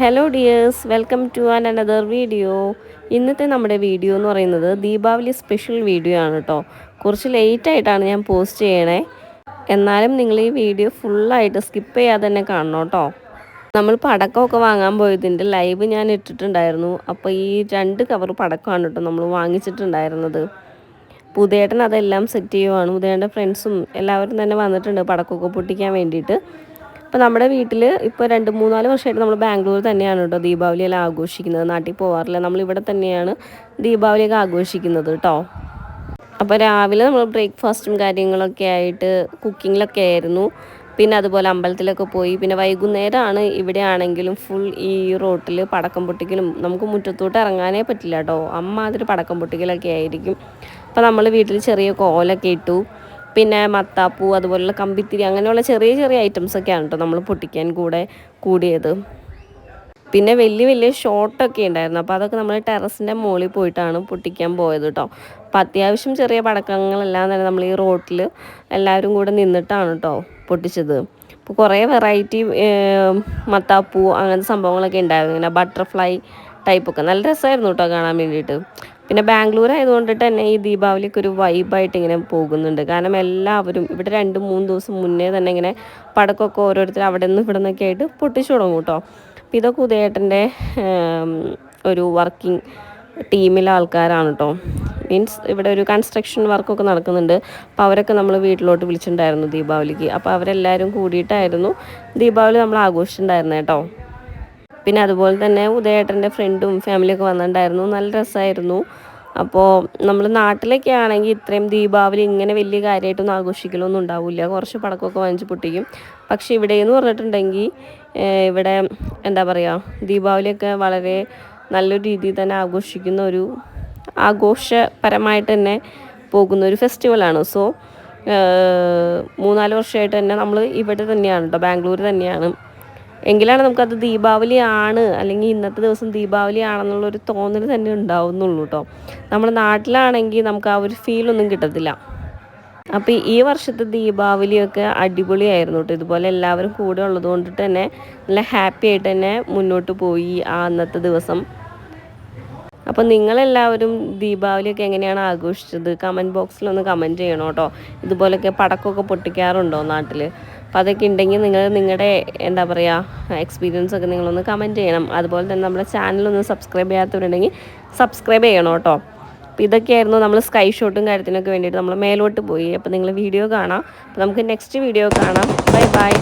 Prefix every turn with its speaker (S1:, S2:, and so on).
S1: Hello dears welcome to an another video ഇന്നത്തെ നമ്മുടെ video എന്ന് പറയുന്നത് ദീപാവലി സ്പെഷ്യൽ വീഡിയോ ആണ് കേട്ടോ കുറച്ച് ലേറ്റായിട്ടാണ് ഞാൻ പോസ്റ്റ് ചെയ്യണേ. എന്നാലും നിങ്ങൾ ഈ വീഡിയോ ഫുള്ളായിട്ട് സ്കിപ്പ് ചെയ്യാതെ തന്നെ കാണണം കേട്ടോ നമ്മൾ പടക്കമൊക്കെ വാങ്ങാൻ പോയതിന്റെ ലൈവ് ഞാൻ ഇട്ടിട്ടുണ്ടായിരുന്നു. അപ്പോൾ ഈ രണ്ട് കവർ പടക്കമാണ് കേട്ടോ നമ്മൾ വാങ്ങിച്ചിട്ടുണ്ടായിരുന്നത്. പുതിയേട്ടൻ അതെല്ലാം സെറ്റ് ചെയ്യുവാണ്. പുതിയേട്ടന്റെ ഫ്രണ്ട്സും എല്ലാവരും തന്നെ വന്നിട്ടുണ്ട് പടക്കമൊക്കെ പൊട്ടിക്കാൻ വേണ്ടിയിട്ട്. അപ്പോൾ നമ്മുടെ വീട്ടിൽ ഇപ്പോൾ രണ്ട് മൂന്നാൽ വർഷമായിട്ട് നമ്മൾ ബാംഗ്ലൂർ തന്നെയാണ് കേട്ടോ ദീപാവലി എല്ലാം ആഘോഷിക്കുന്നത്. നാട്ടിൽ പോകാറില്ല നമ്മളിവിടെ തന്നെയാണ് ദീപാവലിയൊക്കെ ആഘോഷിക്കുന്നത് കേട്ടോ അപ്പോൾ രാവിലെ നമ്മൾ ബ്രേക്ക്ഫാസ്റ്റും കാര്യങ്ങളൊക്കെ ആയിട്ട് കുക്കിങ്ങിലൊക്കെ ആയിരുന്നു. പിന്നെ അതുപോലെ അമ്പലത്തിലൊക്കെ പോയി. പിന്നെ വൈകുന്നേരമാണ് ഇവിടെ ആണെങ്കിലും ഫുൾ ഈ റോട്ടിൽ പടക്കം പൊട്ടിക്കലും നമുക്ക് മുറ്റത്തോട്ട് ഇറങ്ങാനേ പറ്റില്ല കേട്ടോ അമ്മാതിരി പടക്കം പൊട്ടിക്കലൊക്കെ ആയിരിക്കും. അപ്പോൾ നമ്മൾ വീട്ടിൽ ചെറിയ കോലൊക്കെ ഇട്ടു. പിന്നെ മത്താപ്പൂ അതുപോലുള്ള കമ്പിത്തിരി അങ്ങനെയുള്ള ചെറിയ ചെറിയ ഐറ്റംസൊക്കെയാണ് കേട്ടോ നമ്മൾ പൊട്ടിക്കാൻ കൂടെ കൂടിയത്. പിന്നെ വലിയ വലിയ ഷോട്ടൊക്കെ ഉണ്ടായിരുന്നു. അപ്പോൾ അതൊക്കെ നമ്മൾ ടെറസിന്റെ മുകളിൽ പോയിട്ടാണ് പൊട്ടിക്കാൻ പോയത് കേട്ടോ അപ്പോൾ അത്യാവശ്യം ചെറിയ പടക്കങ്ങളെല്ലാം തന്നെ നമ്മൾ ഈ റോട്ടിൽ എല്ലാവരും കൂടെ നിന്നിട്ടാണ് കേട്ടോ പൊട്ടിച്ചത്. അപ്പോൾ കുറേ വെറൈറ്റി മത്താപ്പൂ അങ്ങനത്തെ സംഭവങ്ങളൊക്കെ ഉണ്ടായിരുന്നു. ഇങ്ങനെ ബട്ടർഫ്ലൈ ടൈപ്പൊക്കെ നല്ല രസമായിരുന്നു കേട്ടോ കാണാൻ വേണ്ടിയിട്ട്. പിന്നെ ബാംഗ്ലൂർ ആയതുകൊണ്ട് തന്നെ ഈ ദീപാവലിക്ക് ഒരു വൈബായിട്ട് ഇങ്ങനെ പോകുന്നുണ്ട്. കാരണം എല്ലാവരും ഇവിടെ രണ്ട് മൂന്ന് ദിവസം മുന്നേ തന്നെ ഇങ്ങനെ പടക്കമൊക്കെ ഓരോരുത്തർ അവിടെ നിന്ന് ഇവിടെ നിന്നൊക്കെ ആയിട്ട് പൊട്ടിച്ചു തുടങ്ങും കേട്ടോ. അപ്പോൾ ഇതൊക്കെ ഉദയേട്ടന്റെ ഒരു വർക്കിംഗ് ടീമിലെ ആൾക്കാരാണ് കേട്ടോ. മീൻസ് ഇവിടെ ഒരു കൺസ്ട്രക്ഷൻ വർക്കൊക്കെ നടക്കുന്നുണ്ട്. അപ്പോൾ അവരൊക്കെ നമ്മൾ വീട്ടിലോട്ട് വിളിച്ചിട്ടുണ്ടായിരുന്നു ദീപാവലിക്ക്. അപ്പോൾ അവരെല്ലാവരും കൂടിയിട്ടായിരുന്നു ദീപാവലി നമ്മൾ ആഘോഷിച്ചിട്ടുണ്ടായിരുന്നത് കേട്ടോ. പിന്നെ അതുപോലെ തന്നെ ഉദയേട്ടന്റെ ഫ്രണ്ടും ഫാമിലിയൊക്കെ വന്നിട്ടുണ്ടായിരുന്നു. നല്ല രസമായിരുന്നു അപ്പോൾ നമ്മൾ നാട്ടിലൊക്കെ ആണെങ്കിൽ ഇത്രയും ദീപാവലി ഇങ്ങനെ വലിയ കാര്യമായിട്ടൊന്നും ആഘോഷിക്കലൊന്നും ഉണ്ടാവില്ല. കുറച്ച് പടക്കമൊക്കെ വാങ്ങിച്ച് പൊട്ടിക്കും. പക്ഷേ ഇവിടെ എന്ന് പറഞ്ഞിട്ടുണ്ടെങ്കിൽ ഇവിടെ എന്താ പറയുക ദീപാവലിയൊക്കെ വളരെ നല്ലൊരു രീതിയിൽ തന്നെ ആഘോഷിക്കുന്ന ഒരു ആഘോഷപരമായിട്ട് തന്നെ പോകുന്ന ഒരു ഫെസ്റ്റിവലാണ് സോ മൂന്നാൽ വർഷമായിട്ട് തന്നെ നമ്മൾ ഇവിടെ തന്നെയാണ് കേട്ടോ ബാംഗ്ലൂർ തന്നെയാണ്. എങ്കിലാണ് നമുക്കത് ദീപാവലി ആണ് അല്ലെങ്കിൽ ഇന്നത്തെ ദിവസം ദീപാവലി ആണെന്നുള്ളൊരു തോന്നൽ തന്നെ ഉണ്ടാവുന്നുള്ളൂ കേട്ടോ നമ്മുടെ നാട്ടിലാണെങ്കിൽ നമുക്ക് ആ ഒരു ഫീലൊന്നും കിട്ടത്തില്ല. അപ്പോൾ ഈ വർഷത്തെ ദീപാവലിയൊക്കെ അടിപൊളിയായിരുന്നു കേട്ടോ ഇതുപോലെ എല്ലാവരും കൂടെ ഉള്ളത് കൊണ്ടിട്ട് തന്നെ നല്ല ഹാപ്പി ആയിട്ട് തന്നെ മുന്നോട്ട് പോയി ആ അന്നത്തെ ദിവസം. അപ്പോൾ നിങ്ങളെല്ലാവരും ദീപാവലിയൊക്കെ എങ്ങനെയാണ് ആഘോഷിച്ചത്? കമന്റ് ബോക്സിലൊന്ന് കമന്റ് ചെയ്യണം കേട്ടോ ഇതുപോലൊക്കെ പടക്കമൊക്കെ പൊട്ടിക്കാറുണ്ടോ നാട്ടിൽ അപ്പോൾ അതൊക്കെ ഉണ്ടെങ്കിൽ നിങ്ങൾ നിങ്ങളുടെ എന്താ പറയുക എക്സ്പീരിയൻസ് ഒക്കെ നിങ്ങളൊന്ന് കമന്റ് ചെയ്യണം. അതുപോലെ തന്നെ നമ്മുടെ ചാനലൊന്ന് സബ്സ്ക്രൈബ് ചെയ്യാത്തവരുണ്ടെങ്കിൽ സബ്സ്ക്രൈബ് ചെയ്യണം കേട്ടോ. അപ്പോൾ ഇതൊക്കെയായിരുന്നു നമ്മൾ സ്കൈ ഷോട്ടും കാര്യത്തിനൊക്കെ വേണ്ടിയിട്ട് നമ്മൾ മേലോട്ട് പോയി. അപ്പോൾ നിങ്ങൾ വീഡിയോ കാണാം. അപ്പോൾ നമുക്ക് നെക്സ്റ്റ് വീഡിയോ കാണാം. Bye bye